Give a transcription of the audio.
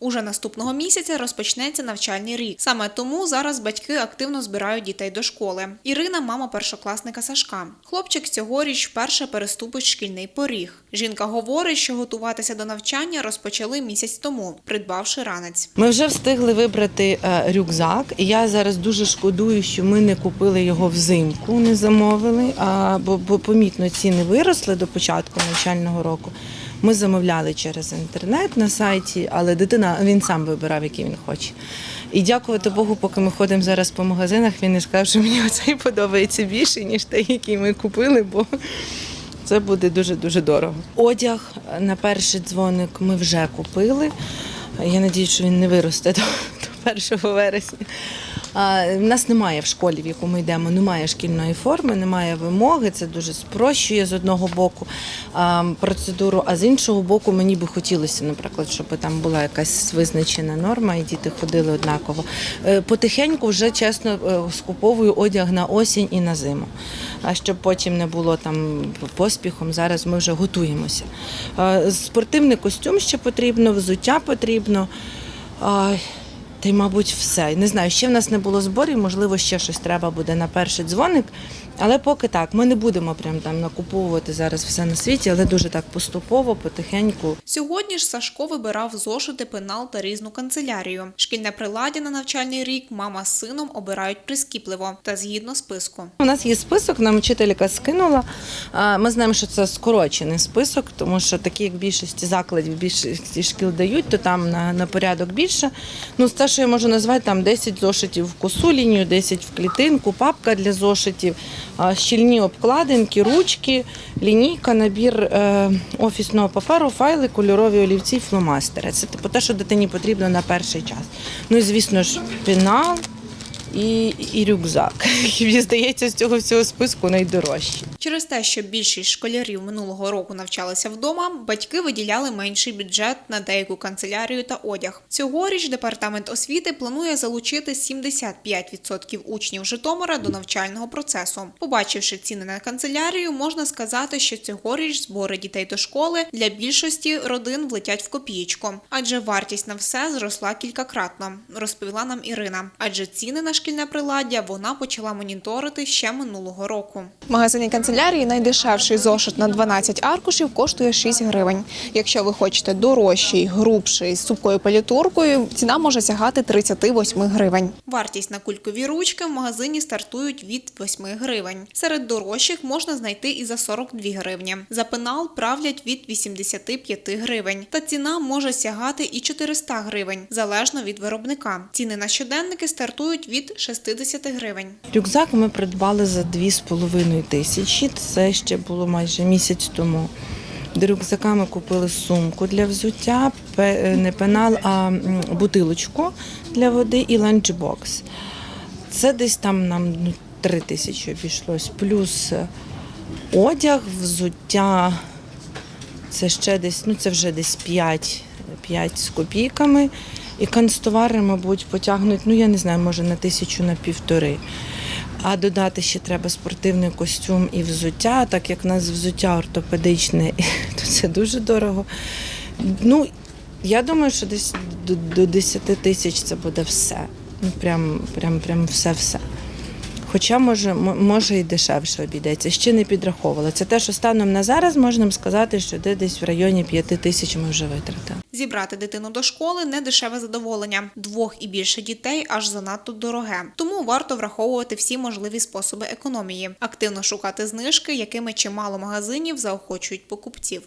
Уже наступного місяця розпочнеться навчальний рік. Саме тому зараз батьки активно збирають дітей до школи. Ірина, мама першокласника Сашка. Хлопчик цьогоріч вперше переступить шкільний поріг. Жінка говорить, що готуватися до навчання розпочали місяць тому, придбавши ранець. Ми вже встигли вибрати е, рюкзак, і я зараз дуже шкодую, що ми не купили його взимку, не замовили. А бо, бо помітно ціни виросли до початку навчального року. Ми замовляли через інтернет на сайті, але дитина він сам вибирав, який він хоче. І дякувати Богу, поки ми ходимо зараз по магазинах, він не сказав, що мені оцей подобається більше, ніж той, який ми купили, бо це буде дуже дуже дорого. Одяг на перший дзвоник ми вже купили. Я надію, що він не виросте до 1 вересня. В нас немає в школі, в яку ми йдемо, немає шкільної форми, немає вимоги. Це дуже спрощує з одного боку процедуру, а з іншого боку, мені би хотілося, наприклад, щоб там була якась визначена норма, і діти ходили однаково. Е, Потихеньку вже чесно е, скуповую одяг на осінь і на зиму. А щоб потім не було там поспіхом, зараз ми вже готуємося. Е, Спортивний костюм ще потрібно, взуття потрібно. Та й, мабуть, все. Не знаю, ще в нас не було зборів, можливо, ще щось треба буде на перший дзвоник. Але поки так, ми не будемо прям там накуповувати зараз все на світі, але дуже так поступово, потихеньку. Сьогодні ж Сашко вибирав зошити, пенал та різну канцелярію. Шкільне приладдя на навчальний рік мама з сином обирають прискіпливо та згідно списку. У нас є список, нам вчителька скинула. Ми знаємо, що це скорочений список, тому що такі, як в більшості закладів, в більшості шкіл дають, то там на, на порядок більше. Ну, це, що я можу назвати, там 10 зошитів в косу лінію, 10 в клітинку, папка для зошитів, щільні обкладинки, ручки, лінійка, набір е, офісного паперу, файли, кольорові олівці, фломастери. Це типу те, що дитині потрібно на перший час. Ну і звісно ж, пенал і, і рюкзак. Мені здається, з цього всього списку найдорожчі. Через те, що більшість школярів минулого року навчалися вдома, батьки виділяли менший бюджет на деяку канцелярію та одяг. Цьогоріч департамент освіти планує залучити 75% учнів Житомира до навчального процесу. Побачивши ціни на канцелярію, можна сказати, що цьогоріч збори дітей до школи для більшості родин влетять в копієчку, адже вартість на все зросла кількакратно, розповіла нам Ірина. Адже ціни на шкільне приладдя вона почала моніторити ще минулого року. В магазині канцелярії найдешевший зошит на 12 аркушів коштує 6 гривень. Якщо ви хочете дорожчий, грубший з супкою палітуркою, ціна може сягати 38 гривень. Вартість на кулькові ручки в магазині стартують від 8 гривень. Серед дорожчих можна знайти і за 42 гривні. За пенал правлять від 85 гривень. Та ціна може сягати і 400 гривень, залежно від виробника. Ціни на щоденники стартують від 60 гривень. Рюкзак ми придбали за 2,5 тисячі. Це ще було майже місяць тому. До рюкзака ми купили сумку для взуття, не пенал, а бутилочку для води і ланчбокс. Це десь там нам ну, 3 тисячі обійшлось. Плюс е, одяг, взуття. Це ще десь, ну це вже десь 5, 5 з копійками. І канцтовари, мабуть, потягнуть, ну я не знаю, може на тисячу на півтори. А додати ще треба спортивний костюм і взуття, так як в нас взуття ортопедичне, то це дуже дорого. Ну, я думаю, що десь до, до 10 тисяч це буде все. Ну, прям, прям, прям все-все. Хоча може, може і дешевше обійдеться. Ще не підраховувала. Це те, що станом на зараз можна сказати, що де десь в районі 5 тисяч ми вже витратили. Зібрати дитину до школи не дешеве задоволення. Двох і більше дітей аж занадто дороге. Тому варто враховувати всі можливі способи економії, активно шукати знижки, якими чимало магазинів заохочують покупців.